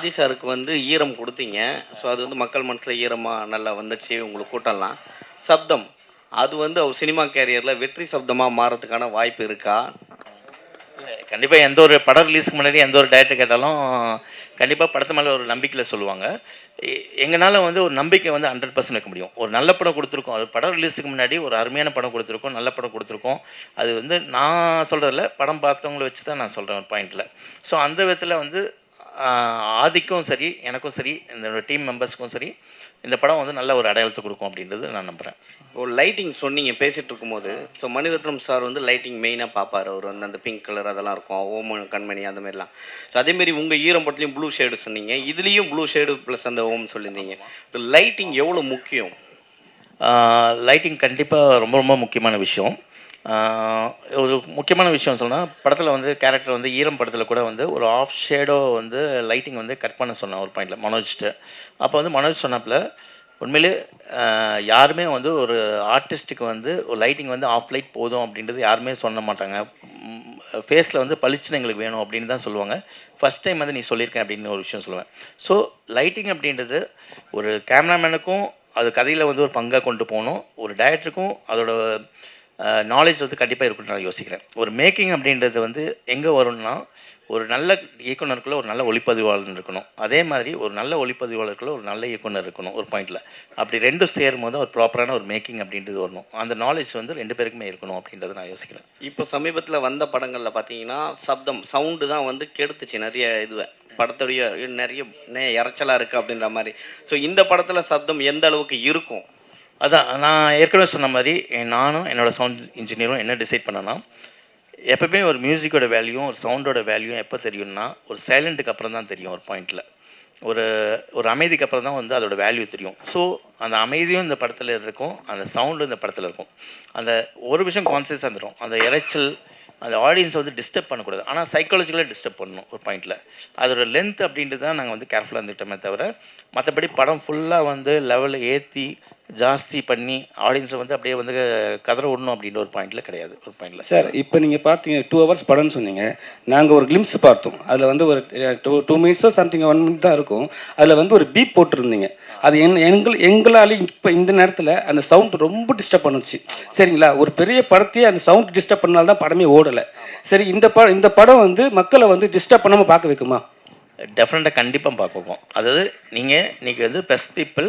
ஆதி சாருக்கு வந்து ஈரம் கொடுத்தீங்க. ஸோ அது வந்து மக்கள் மனசில் ஈரமாக நல்லா வந்துச்சு உங்களுக்கு கூட்டம்லாம். சப்தம். அது வந்து அவர் சினிமா கேரியரில் வெற்றி சப்தமாக மாறதுக்கான வாய்ப்பு இருக்கா? கண்டிப்பாக எந்த ஒரு படம் ரிலீஸ்க்கு முன்னாடி எந்த ஒரு டேரக்டர் கேட்டாலும் கண்டிப்பாக படத்து மேலே ஒரு நம்பிக்கையில் சொல்லுவாங்க. எ- வந்து ஒரு நம்பிக்கை வந்து ஹண்ட்ரட் பர்சன்ட் வைக்க முடியும். ஒரு நல்ல படம் கொடுத்துருக்கோம். அது படம் ரிலீஸுக்கு முன்னாடி ஒரு அருமையான படம் கொடுத்துருக்கோம் நல்ல படம் கொடுத்துருக்கோம். அது வந்து நான் சொல்கிறதில்ல படம் பார்த்தவங்கள வச்சு தான் நான் சொல்கிறேன் ஒரு பாயிண்டில் ஸோ அந்த விதத்தில் வந்து ஆதிக்கும் சரி எனக்கும் சரி இந்த டீம் மெம்பர்ஸ்க்கும் சரி இந்த படம் வந்து நல்ல ஒரு அடையாளத்தை கொடுக்கும் அப்படின்றது நான் நம்புகிறேன் ஒரு லைட்டிங் சொன்னீங்க பேசிட்டு இருக்கும்போது ஸோ மணிரத்னம் சார் வந்து லைட்டிங் மெயினாக பார்ப்பாரு. அவர் வந்து அந்த பிங்க் கலர் அதெல்லாம் இருக்கும் ஓம கண்மணி அந்த மாதிரிலாம். ஸோ அதேமாரி உங்கள் ஈரம் படத்துலையும் ப்ளூ ஷேடு சொன்னீங்க இதுலேயும் ப்ளூ ஷேடு ப்ளஸ் அந்த ஓம் சொல்லியிருந்தீங்க. லைட்டிங் எவ்வளோ முக்கியம்? லைட்டிங் கண்டிப்பாக ரொம்ப ரொம்ப முக்கியமான விஷயம். ஒரு முக்கியமான விஷயம் சொன்னால் படத்தில் வந்து கேரக்டர் வந்து ஈரம் படத்தில் கூட வந்து ஒரு ஆஃப் ஷேடோ வந்து லைட்டிங் வந்து கட் பண்ண சொன்னேன் ஒரு பாயிண்டில் மனோஜ்ட்டு அப்போ வந்து மனோஜ் சொன்னாப்புல உண்மையிலே யாருமே வந்து ஒரு ஆர்டிஸ்ட்டுக்கு வந்து ஒரு லைட்டிங் வந்து ஆஃப் லைட் போதும் அப்படின்றது யாருமே சொல்ல மாட்டாங்க. ஃபேஸில் வந்து பளிச்சுன்னு எங்களுக்கு வேணும் அப்படின்னு தான் சொல்லுவாங்க. ஃபஸ்ட் டைம் வந்து நீ சொல்லியிருக்கேன் அப்படின்னு ஒரு விஷயம் சொல்லுவேன். ஸோ லைட்டிங் அப்படின்றது ஒரு கேமராமேனுக்கும் அது கதையில் வந்து ஒரு பங்காக கொண்டு போகணும். ஒரு டைரக்டருக்கும் அதோட நாலேஜ் வந்து கண்டிப்பாக இருக்கும்னு நான் யோசிக்கிறேன். ஒரு மேக்கிங் அப்படின்றது வந்து எங்கே வரும்னா ஒரு நல்ல இயக்குனருக்குள்ள ஒரு நல்ல ஒளிப்பதிவாளர் இருக்கணும். அதே மாதிரி ஒரு நல்ல ஒளிப்பதிவாளருக்குள்ளே ஒரு நல்ல இயக்குனர் இருக்கணும் ஒரு பாயிண்டில் அப்படி ரெண்டும் சேரும் போது ஒரு ப்ராப்பரான ஒரு மேக்கிங் அப்படின்றது வரணும். அந்த நாலேஜ் வந்து ரெண்டு பேருக்குமே இருக்கணும் அப்படின்றத நான் யோசிக்கிறேன். இப்போ சமீபத்தில் வந்த படங்களில் பார்த்தீங்கன்னா சப்தம் சவுண்டு தான் வந்து கெடுத்துச்சு நிறைய இதுவை. படத்துடைய நிறைய நிறைய இறைச்சலாக இருக்குது அப்படின்ற மாதிரி. ஸோ இந்த படத்தில் சப்தம் எந்த அளவுக்கு இருக்கும்? அதான் நான் ஏற்கனவே சொன்ன மாதிரி என் நானும் என்னோட சவுண்ட் இன்ஜினியரும் என்ன டிசைட் பண்ணனா எப்போவுமே ஒரு மியூசிக்கோட வேல்யூ ஒரு சவுண்டோட வேல்யூ எப்போ தெரியும்னா ஒரு சைலண்ட்டுக்கு அப்புறம் தான் தெரியும் ஒரு பாயிண்டில் ஒரு ஒரு அமைதிக்கு அப்புறம் தான் வந்து அதோட வேல்யூ தெரியும். ஸோ அந்த அமைதியும் இந்த படத்தில் இருக்கும் அந்த சவுண்டும் இந்த படத்தில் இருக்கும். அந்த ஒரு விஷயம் கான்சியஸாக இருந்துடும் அந்த இறைச்சல் அந்த ஆடியன்ஸை வந்து டிஸ்டர்ப் பண்ணக்கூடாது. ஆனால் சைக்காலஜிக்கலாக டிஸ்டர்ப் பண்ணணும் ஒரு பாயிண்டில் அதோட லென்த் அப்படின்றது தான் நாங்கள் வந்து கேர்ஃபுல்லாக இருந்துட்டோமே தவிர மற்றபடி படம் ஃபுல்லாக வந்து லெவலில் ஏற்றி ஜாஸ்தி பண்ணி ஆடியன்ஸை வந்து அப்படியே வந்து கதற விடணும் அப்படின்ற ஒரு பாயிண்டில் கிடையாது. ஒரு பாயிண்டில் சார் இப்போ நீங்கள் பார்த்தீங்க டூ ஹவர்ஸ் படம்னு சொன்னீங்க. நாங்கள் ஒரு கிளிம்ஸ் பார்த்தோம். அதில் வந்து ஒரு டூ டூ மினிட்ஸோ சம்திங் ஒன் மினிட் தான் இருக்கும். அதில் வந்து ஒரு பீப் போட்டிருந்தீங்க. அது என் எங்கள் எங்களால் இப்போ இந்த நேரத்தில் அந்த சவுண்ட் ரொம்ப டிஸ்டர்ப் பண்ணுச்சு. சரிங்களா? ஒரு பெரிய படத்தையே அந்த சவுண்ட் டிஸ்டர்ப் பண்ணால தான் படமே ஓடலை. சரி இந்த படம் இந்த படம் வந்து மக்களை வந்து டிஸ்டர்ப் பண்ணாமல் பார்க்க வைக்குமா? டெஃபினட்டாக கண்டிப்பாக பார்ப்போம் அதாவது நீங்கள் இன்றைக்கி வந்து பெஸ்ட் பீப்புள்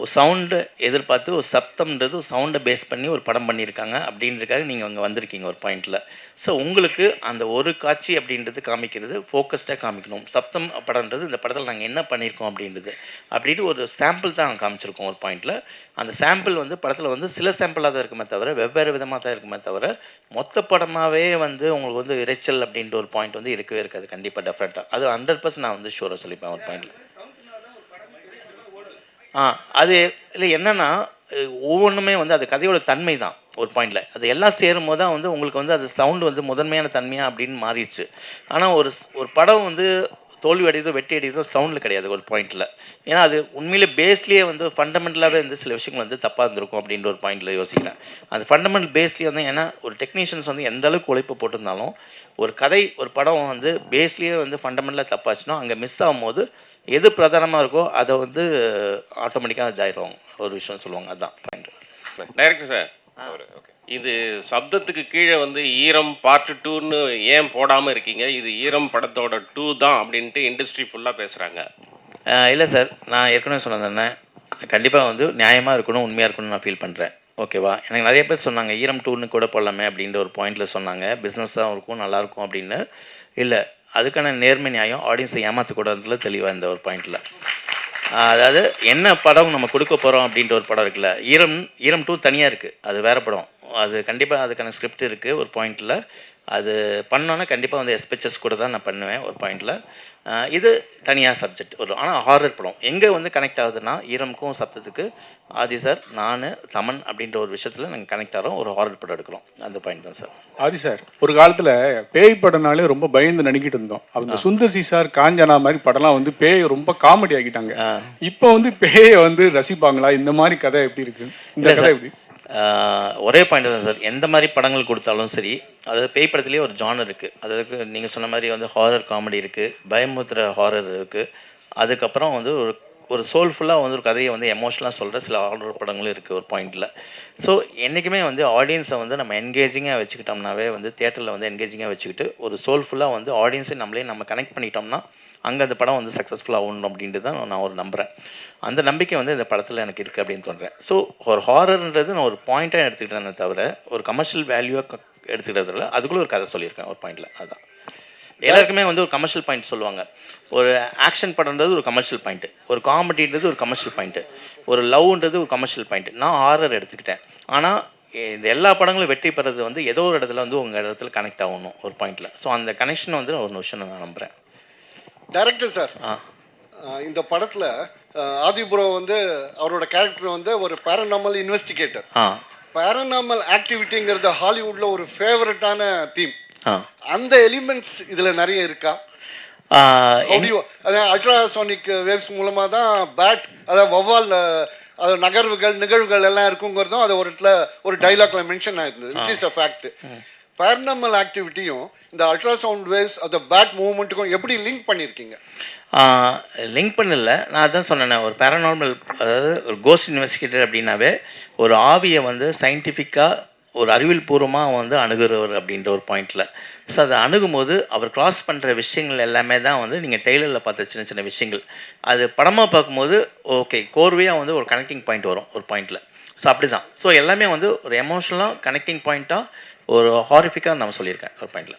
ஒரு சவுண்டு எதிர்பார்த்து ஒரு சப்தம்ன்றது ஒரு சவுண்டை பேஸ் பண்ணி ஒரு படம் பண்ணியிருக்காங்க. அப்படின்றதுக்காக நீங்கள் அங்கே வந்திருக்கீங்க ஒரு பாயிண்டில் ஸோ உங்களுக்கு அந்த ஒரு காட்சி அப்படின்றது காமிக்கிறது ஃபோக்கஸ்டாக காமிக்கணும். சப்தம் படம்ன்றது இந்த படத்தில் நாங்கள் என்ன பண்ணியிருக்கோம் அப்படின்றது. அப்படின்ட்டு ஒரு சாம்பிள் தான் காமிச்சிருக்கோம் ஒரு பாயிண்டில் அந்த சாம்பிள் வந்து படத்தில் வந்து சில சாம்பிளாக தான் இருக்குமே தவிர வெவ்வேறு விதமாக தான் இருக்குமே தவிர மொத்த படமாகவே வந்து உங்களுக்கு வந்து இரைச்சல் அப்படின்ற ஒரு பாயிண்ட் வந்து இருக்கவே இருக்காது. கண்டிப்பாக டெஃபரெண்ட்டாக அது ஹண்ட்ரட் பர்சன்ட் நான் வந்து ஷூராக சொல்லிப்பேன் ஒரு பாயிண்டில் அது இல்லை என்னென்னா ஒவ்வொன்றுமே வந்து அது கதையோட தன்மை தான் ஒரு பாயிண்டில் அது எல்லாம் சேரும் போது தான் வந்து உங்களுக்கு வந்து அது சவுண்டு வந்து முதன்மையான தன்மையாக அப்படின்னு மாறிடுச்சு. ஆனால் ஒரு ஒரு படம் வந்து தோல்வி அடையதோ வெட்டி அடையதோ சவுண்டில் கிடையாது ஒரு பாயிண்டில் ஏன்னா அது உண்மையிலே பேஸ்லேயே வந்து ஃபண்டமெண்டலாகவே வந்து சில விஷயங்கள் வந்து தப்பாக இருந்திருக்கும் அப்படின்ற ஒரு பாயிண்டில் யோசிக்கிறேன். அந்த ஃபண்டமெண்டல் பேஸ்லேயே வந்து ஏன்னா ஒரு டெக்னீஷியன்ஸ் வந்து எந்த அளவுக்கு உழைப்பு போட்டிருந்தாலும் ஒரு கதை ஒரு படம் வந்து பேஸ்லேயே வந்து ஃபண்டமெண்டலாக தப்பாச்சுன்னா அங்கே மிஸ் ஆகும்போது எது பிரதானமாக இருக்கோ அதை வந்து ஆட்டோமேட்டிக்காக இதாயிரும். ஒரு விஷயம் சொல்லுவாங்க அதுதான் பாயிண்ட் டைரக்டர் சார் இது சப்தத்துக்கு கீழே வந்து ஈரம் பார்ட் டூன்னு ஏன் போடாம இருக்கீங்க? இது ஈரம் படத்தோட டூ தான் அப்படின்ட்டு இண்டஸ்ட்ரி ஃபுல்லா பேசுறாங்க. இல்லை சார் நான் ஏற்கனவே சொன்னது கண்டிப்பாக வந்து நியாயமாக இருக்கணும் உண்மையாக இருக்கணும்னு நான் ஃபீல் பண்ணுறேன் ஓகேவா எனக்கு நிறைய பேர் சொன்னாங்க ஈரம் டூன்னு கூட போடலாமே அப்படின்ற ஒரு பாயிண்டில் சொன்னாங்க. பிஸ்னஸ் தான் இருக்கும் நல்லாயிருக்கும் அப்படின்னு. இல்லை அதுக்கான நேர்மை நியாயம் ஆடியன்ஸை ஏமாற்றக்கூடாதுல தெளிவாக இந்த ஒரு பாயிண்டில் அதாவது என்ன படம் நம்ம கொடுக்க போகிறோம் அப்படின்ற ஒரு படம் இருக்குல்ல. ஈரம் ஈரம் டூ தனியாக இருக்குது அது வேறு படம். அது கண்டிப்பாக அதுக்கான ஸ்கிரிப்ட் இருக்குது ஒரு பாயிண்டில் அது பண்ணோன்னா கண்டிப்பாக வந்து எஸ்பெச்சஸ் கூட தான் நான் பண்ணுவேன் ஒரு பாயிண்டில் இது தனியாக சப்ஜெக்ட் ஒரு ஆனால் ஹாரர் படம். எங்கே வந்து கனெக்ட் ஆகுதுன்னா ஈரமுக்கும் சப்தத்துக்கு ஆதி சார் நான் தமன் அப்படின்ற ஒரு விஷயத்தில் நாங்கள் கனெக்ட் ஆகிறோம் ஒரு ஹாரர் படம் எடுக்கிறோம். அந்த பாயிண்ட் தான் சார் ஆதி சார் ஒரு காலத்துல பேய் படம்னாலே ரொம்ப பயந்து நடிக்கிட்டு இருந்தோம். அந்த சுந்தர்சி சார் காஞ்சனா மாதிரி படம்லாம் வந்து பேய் ரொம்ப காமெடி ஆக்கிட்டாங்க. இப்போ வந்து பேயை வந்து ரசிப்பாங்களா? இந்த மாதிரி கதை எப்படி இருக்கு? இந்த கதை. எப்படி? ஒரே பாயிண்ட் தான் சார். எந்த மாதிரி படங்கள் கொடுத்தாலும் சரி அதாவது பேய் படத்துலேயே ஒரு ஜானர் இருக்குது அதாவது நீங்கள் சொன்ன மாதிரி வந்து ஹாரர் காமெடி இருக்குது பயமுத்துற ஹாரர் இருக்குது அதுக்கப்புறம் வந்து ஒரு ஒரு சோல்ஃபுல்லாக வந்து ஒரு கதையை வந்து எமோஷனலாக சொல்கிற சில ஆர்டர் படங்களும் இருக்குது ஒரு பாயிண்டில் ஸோ என்றைக்குமே வந்து ஆடியன்ஸை வந்து நம்ம என்கேஜிங்காக வச்சுக்கிட்டோம்னாவே வந்து தியேட்டரில் வந்து என்கேஜிங்காக வச்சுக்கிட்டு ஒரு சோல்ஃபுல்லாக வந்து ஆடியன்ஸை நம்மளே நம்ம கனெக்ட் பண்ணிட்டோம்னா அங்கே அந்த படம் வந்து சக்ஸஸ்ஃபுல்லாக ஆகணும் அப்படின்ட்டு தான் நான் ஒரு நம்புகிறேன் அந்த நம்பிக்கை வந்து இந்த படத்தில் எனக்கு இருக்குது அப்படின்னு சொல்கிறேன் ஸோ ஒரு ஹாரர்ன்றது நான் ஒரு பாயிண்ட்டாக எடுத்துக்கிட்டேனே தவிர ஒரு கமர்ஷியல் வேல்யூவாக எடுத்துக்கிட்டதில்ல அதுக்குள்ளே ஒரு கதை சொல்லியிருக்கேன் ஒரு பாயிண்டில் அதுதான் எல்லாருக்குமே வந்து ஒரு கமர்ஷியல் பாயிண்ட் சொல்லுவாங்க. ஒரு ஆக்ஷன் படம்ன்றது ஒரு கமர்ஷியல் பாயிண்ட் ஒரு காமெடின்றது ஒரு கமர்ஷியல் பாயிண்ட் ஒரு லவ்ன்றது ஒரு கமர்ஷியல் பாயிண்ட் நான் ஹாரர் எடுத்துக்கிட்டேன். ஆனால் இந்த எல்லா படங்களும் வெற்றி பெறது வந்து ஏதோ ஒரு இடத்துல வந்து உங்கள் இடத்துல கனெக்ட் ஆகணும் ஒரு பாயிண்டில் ஸோ அந்த கனெக்ஷன் வந்து ஒரு விஷயம் நான் நம்புகிறேன் டைரக்டர் சார் ஆ. இந்த படத்துல அஹ், ஆதி ப்ரோ வந்து அவரோட கேரக்டர் வந்து ஒரு பேரநாமல் இன்வெஸ்டிகேட்டர் ஆ. பேரநாமல் ஆக்டிவிட்டிங்கிறது ஹாலிவுட்ல ஒரு ஃபேவரட்டான தீம் அந்த எலிமெண்ட்ஸ் இதுல நிறைய இருக்கா? அல்ட்ராசானிக் வேவ்ஸ் மூலமா தான் பேட் அதாவது வவ்வால் அது நகர்வுகள் நிகழ்வுகள் எல்லாம் இருக்குங்கிறதும் அது ஒரு இடத்துல ஒரு டைலாக்ல mention ஆயிருந்தது which is a fact paranormal ஆக்டிவிட்டியும் இந்த அல்ட்ராசவுண்ட் வேவ்ஸ் அந்த பேட் மூவ்மெண்ட்டுக்கும் எப்படி லிங்க் பண்ணியிருக்கீங்க? லிங்க் பண்ணல. நான் அதான் சொன்னேன் ஒரு பேரநார்மல் அதாவது ஒரு கோஸ்ட் இன்வெஸ்டிகேட்டர் அப்படின்னாவே ஒரு ஆவியை வந்து சயின்டிஃபிக்காக ஒரு அறிவியல் பூர்வமாக வந்து அணுகுறவர் அப்படின்ற ஒரு பாயிண்டில் ஸோ அதை அணுகும்போது அவர் கிராஸ் பண்ணுற விஷயங்கள் எல்லாமே தான் வந்து நீங்கள் டெய்லரில் பார்த்த சின்ன சின்ன விஷயங்கள். அது படமாக பார்க்கும்போது ஓகே கோர்வையாக வந்து ஒரு கனெக்டிங் பாயிண்ட் வரும் ஒரு பாயிண்டில் ஸோ அப்படி தான் ஸோ எல்லாமே வந்து ஒரு எமோஷனலாக கனெக்டிங் பாயிண்ட்டாக ஒரு ஹாரிஃபிக்காக நான் சொல்லியிருக்கேன் ஒரு பாயிண்டில்